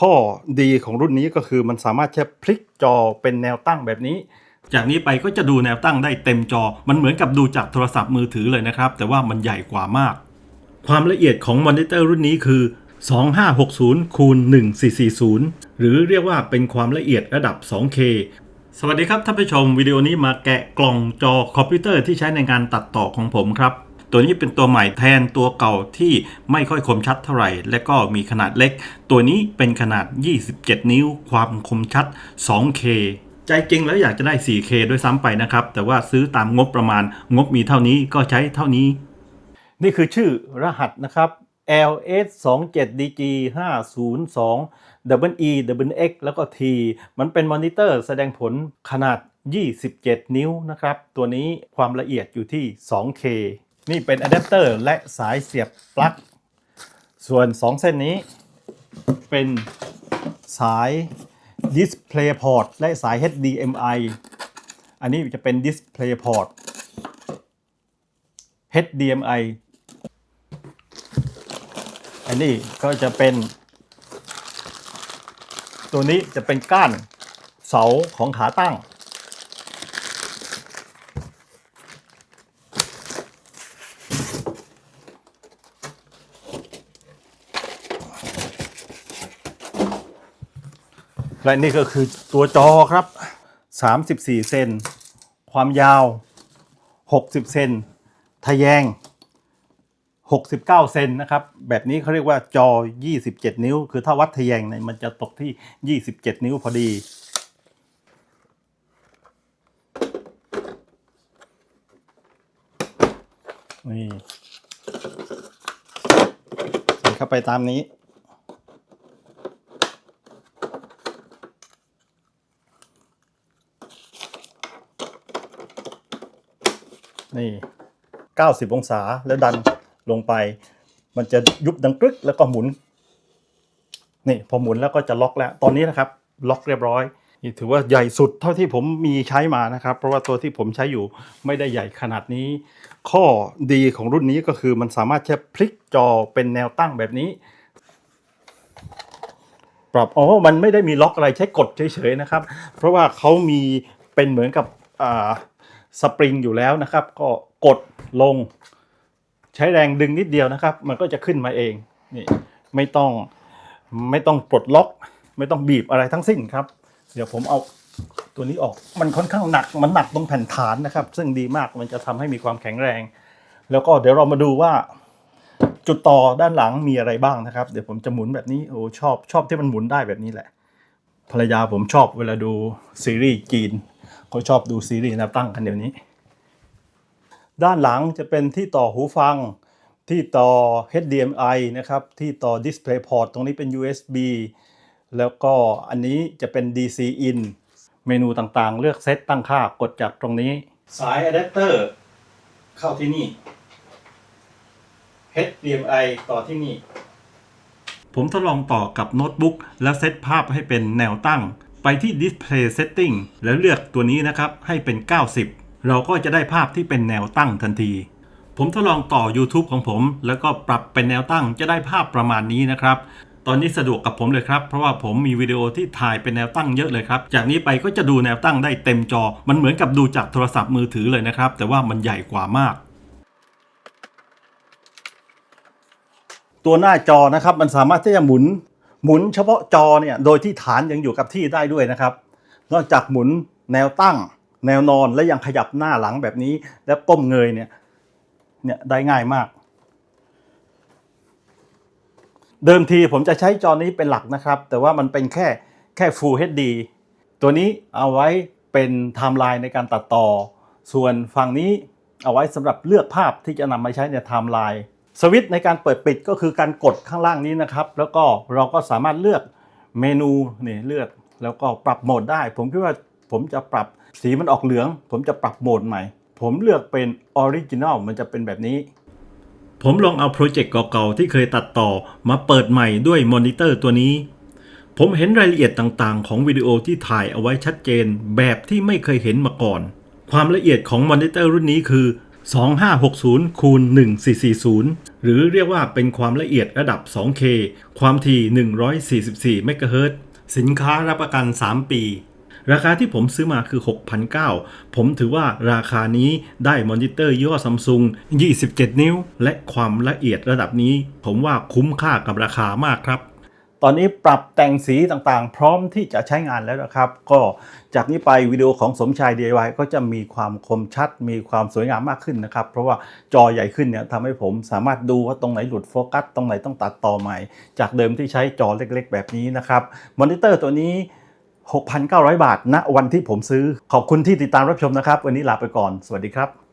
ข้อดีของรุ่นนี้ก็คือมันสามารถแค่พลิกจอเป็นแนวตั้งแบบนี้ จากนี้ไปก็จะดูแนวตั้งได้เต็มจอ มันเหมือนกับดูจากโทรศัพท์มือถือเลยนะครับ แต่ว่ามันใหญ่กว่ามาก ความละเอียดของมอนิเตอร์รุ่นนี้คือ 2560คูณ1440 หรือเรียกว่าเป็นความละเอียดระดับ 2K สวัสดีครับท่านผู้ชมวิดีโอนี้มาแกะกล่องจอคอมพิวเตอร์ที่ใช้ในงานตัดต่อของผมครับ ตัวนี้เป็นตัวใหม่แทนตัวเก่าที่ไม่ค่อยคมชัดเท่าไหร่ และก็มีขนาดเล็ก ตัวนี้เป็นขนาด 27 นิ้ว ความคมชัด 2K ใจจริงแล้วอยากจะได้ 4K ด้วยซ้ำไปนะครับ แต่ว่าซื้อตามงบประมาณงบมีเท่านี้ก็ใช้เท่านี้ นี่คือชื่อรหัสนะครับ LS 2 7 DG 502 double E double X แล้วก็ T มันเป็นมอนิเตอร์แสดงผลขนาด 27 นิ้วนะครับ ตัวนี้ความละเอียดอยู่ที่ 2K นี่เป็นอะแดปเตอร์และสายเสียบปลั๊ก ส่วน 2 เส้นนี้เป็นสาย Display Port และสาย HDMI อันนี้จะเป็น Display Port HDMI อันนี้ก็จะเป็น ตัวนี้จะเป็นก้านเสาของขาตั้ง และนี่ก็คือตัวจอครับ 34 เซน ความยาว 60 เซน ทะแยง 69 เซนนะครับ แบบนี้เขาเรียกว่าจอ 27 นิ้ว คือถ้าวัดทะแยงเนี่ยมันจะตกที่ 27 นิ้วพอดี นี่ใส่เข้าไปตามนี้ นี่ 90 องศาแล้วดันลงไป มันจะยุบดังกรึกแล้วก็หมุน นี่พอหมุนแล้วก็จะล็อกแล้ว ตอนนี้นะครับ ล็อกเรียบร้อยนี่ถือว่าใหญ่สุดเท่าที่ผมมีใช้มานะครับ เพราะว่าตัวที่ผมใช้อยู่ไม่ได้ใหญ่ขนาดนี้ ข้อดีของรุ่นนี้ก็คือมันสามารถแค่พลิกจอเป็นแนวตั้งแบบนี้ ปรับอ๋อมันไม่ได้มีล็อกอะไรใช้กดเฉยๆนะครับ เพราะว่าเขามีเป็นเหมือนกับอ่า สปริงอยู่แล้วนะครับ ก็กดลง ใช้แรงดึงนิดเดียวนะครับ มันก็จะขึ้นมาเองนี่ไม่ต้องไม่ต้องปลดล็อก ไม่ต้องบีบอะไรทั้งสิ้นครับ เดี๋ยวผมเอาตัวนี้ออกมันค่อนข้างหนักมันหนักตรงแผ่นฐานนะครับ ซึ่งดีมากมันจะทำให้มีความแข็งแรง แล้วก็เดี๋ยวเรามาดูว่าจุดต่อด้านหลังมีอะไรบ้างนะครับ เดี๋ยวผมจะหมุนแบบนี้โอ้ชอบชอบที่มันหมุนได้แบบนี้แหละ ภรรยาผมชอบเวลาดูซีรีส์จีน เขาชอบดูซีรีส์แนวตั้งกันเดี๋ยวนี้ ด้านหลังจะเป็นที่ต่อหูฟังที่ต่อ HDMI นะครับ ที่ต่อ DisplayPort ตรงนี้เป็น USB แล้วก็อันนี้จะเป็น DC in เมนูต่างๆ เลือกเซตตั้งค่ากดจากตรงนี้ สายอะแดปเตอร์เข้าที่นี่ HDMI ต่อที่นี่ ผมทดลองต่อกับโน้ตบุ๊กแล้วเซตภาพให้เป็นแนวตั้ง ไปที่ Display Setting แล้วเลือกตัวนี้นะครับให้เป็น 90 เราก็จะได้ภาพที่เป็นแนวตั้งทันที ผมทดลองต่อ YouTube ของผม แล้วก็ปรับเป็นแนวตั้งจะได้ภาพประมาณนี้นะครับ ตอนนี้สะดวกกับผมเลยครับ เพราะว่าผมมีวิดีโอที่ถ่ายเป็นแนวตั้งเยอะเลยครับ จากนี้ไปก็จะดูแนวตั้งได้เต็มจอ มันเหมือนกับดูจากโทรศัพท์มือถือเลยนะครับ แต่ว่ามันใหญ่กว่ามากตัวหน้าจอนะครับมันสามารถที่จะหมุน หมุนเฉพาะจอเนี่ยโดยที่ฐานยังอยู่กับที่ได้ด้วยนะครับ นอกจากหมุนแนวตั้ง แนวนอนและยังขยับหน้าหลังแบบนี้ แล้วก้มเงยเนี่ยเนี่ยได้ง่ายมาก เดิมทีผมจะใช้จอนี้เป็นหลักนะครับ แต่ว่ามันเป็นแค่แค่ Full HD ตัวนี้เอาไว้เป็นไทม์ไลน์ในการตัดต่อ ส่วนฝั่งนี้เอาไว้สำหรับเลือกภาพที่จะนำมาใช้ในไทม์ไลน์ สวิตช์ในการเปิดปิดก็คือการกดข้างล่างนี้นะครับ แล้วก็เราก็สามารถเลือกเมนูนี่เลือกแล้วก็ปรับโหมดได้ ผมคิดว่าผมจะปรับสีมันออกเหลือง ผมจะปรับโหมดใหม่ ผมเลือกเป็นออริจิน l ลมันจะเป็นแบบนี้ ผมลองเอาโปรเจกต์เก่าๆที่เคยตัดต่อมาเปิดใหม่ด้วยมอนิเตอร์ตัวนี้ ผมเห็นรายละเอียดต่างๆ ของวิดีโอที่ถ่ายเอาไว้ชัดเจน แบบที่ไม่เคยเห็นมาก่อน ความละเอียดของมอนิเตอร์รุ่นนี้คือ 2560คูณ1440 หรือเรียกว่าเป็นความละเอียดระดับ 2K ความถี่ 144 เมกะเฮิรตสินค้ารับประกัน 3 ปี ราคาที่ผมซื้อมาคือ6,900ผมถือว่าราคานี้ได้มอนิเตอร์ยี่ห้อซัมซุง 27 นิ้ว และความละเอียดระดับนี้ ผมว่าคุ้มค่ากับราคามากครับ ตอนนี้ปรับแต่งสีต่างๆ พร้อมที่จะใช้งานแล้วนะครับ ก็จากนี้ไปวิดีโอของสมชาย DIY ก็จะมีความคมชัด มีความสวยงามมากขึ้นนะครับ เพราะว่าจอใหญ่ขึ้นเนี่ยทำให้ผมสามารถดูว่าตรงไหนหลุดโฟกัส ตรงไหนต้องตัดต่อใหม่ จากเดิมที่ใช้จอเล็กๆ แบบนี้นะครับมอนิเตอร์ตัวนี้ 6,900 บาทณวันที่ผมซื้อขอบคุณที่ติดตามรับชมนะครับ วันนี้ลาไปก่อน สวัสดีครับ